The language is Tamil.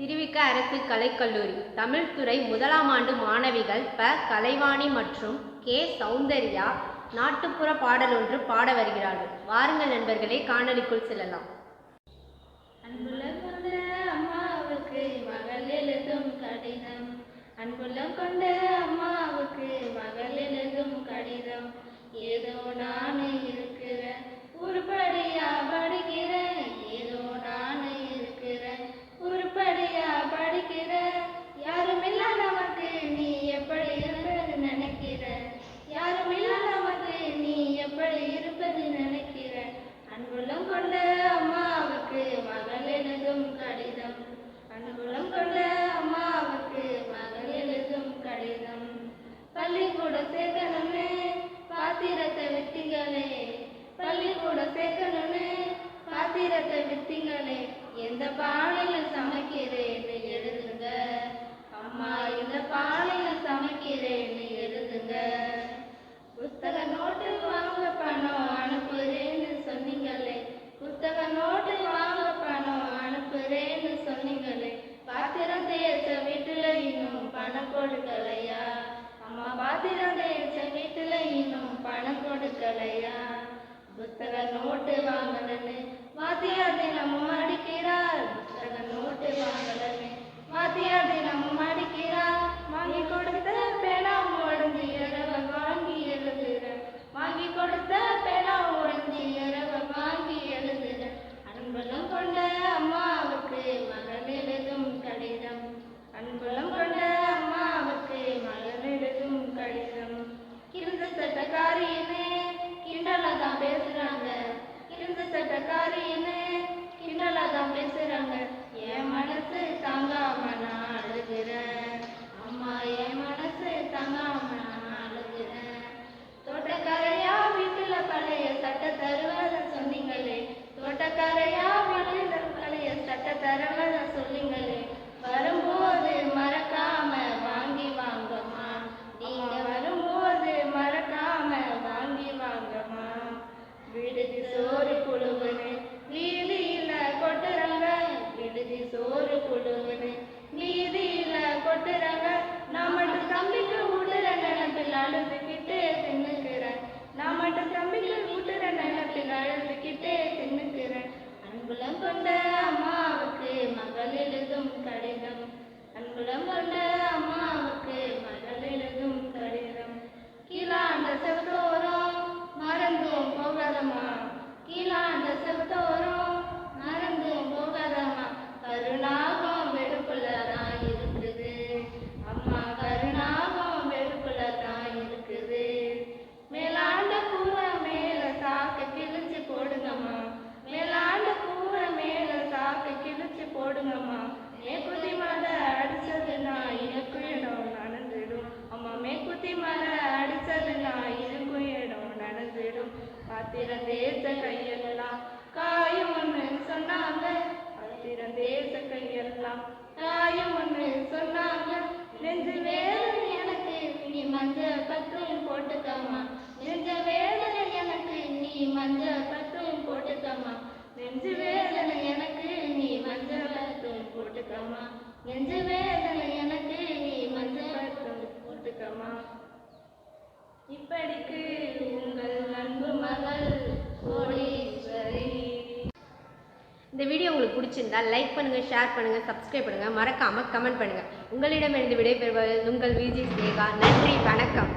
திருவிக்க அரசு கலைக்கல்லூரி தமிழ் துறை முதலாம் ஆண்டு மாணவிகள் ப. கலைவாணி மற்றும் கே. சௌந்தர்யா நாட்டுப்புற பாடல் ஒன்று பாட வருகிறார்கள். வாருங்கள் நண்பர்களே காணொளிக்குள் செல்லலாம். அன்புள்ள அம்மா அம்மாவுக்கு மகள் எழுதும் கடிதம். அன்புள்ள பள்ளிக்கூட சேர்க்கணும்னு பாத்திரத்தை விட்டீங்களே. பள்ளிக்கூட சேர்க்கணும்னு பாத்திரத்தை விட்டீங்களே. எந்த பானையில சமைக்கிறேன்னு எழுதுங்க. அம்மா இந்த பானையில சமைக்கிறேன்னு எழுதுங்க. புத்தக நோட்டு வாங்க பணம் அனுப்புறேன்னு சொன்னீங்களே. புத்தக நோட்டு வாங்க பணம் அனுப்புறேன்னு சொன்னீங்களே. பாத்திரம் தேய்ச்ச வீட்டுல இன்னும் பணம் கொடுக்கலையா? அம்மா பாத்திரம் தேய்ச்ச வீட்டுல இன்னும் பணம் கொடுக்கலையா? புத்தக நோட்டு வாங்கணும்னு வாத்தியார் தினமும் அடிக்கிறார். புத்தக நோட்டு வாங்க நெஞ்சு வேதனை எனக்கு நீ மஞ்சள் பத்தும் போட்டுக்கமா நெஞ்சு வேதனை எனக்கு நீ மஞ்சள் பத்தும் போட்டுக்கமா இப்படிக்கு உங்கள் அன்பு மகள் கோடீஸ்வரி. இந்த வீடியோ உங்களுக்கு பிடிச்சிருந்தா லைக் பண்ணுங்கள் ஷேர் பண்ணுங்கள் சப்ஸ்கிரைப் பண்ணுங்கள் மறக்காமல் கமெண்ட் பண்ணுங்கள் உங்களிடமிருந்து விடைபெறுவது உங்கள் விஜய் ஸ்னேகா நன்றி வணக்கம்.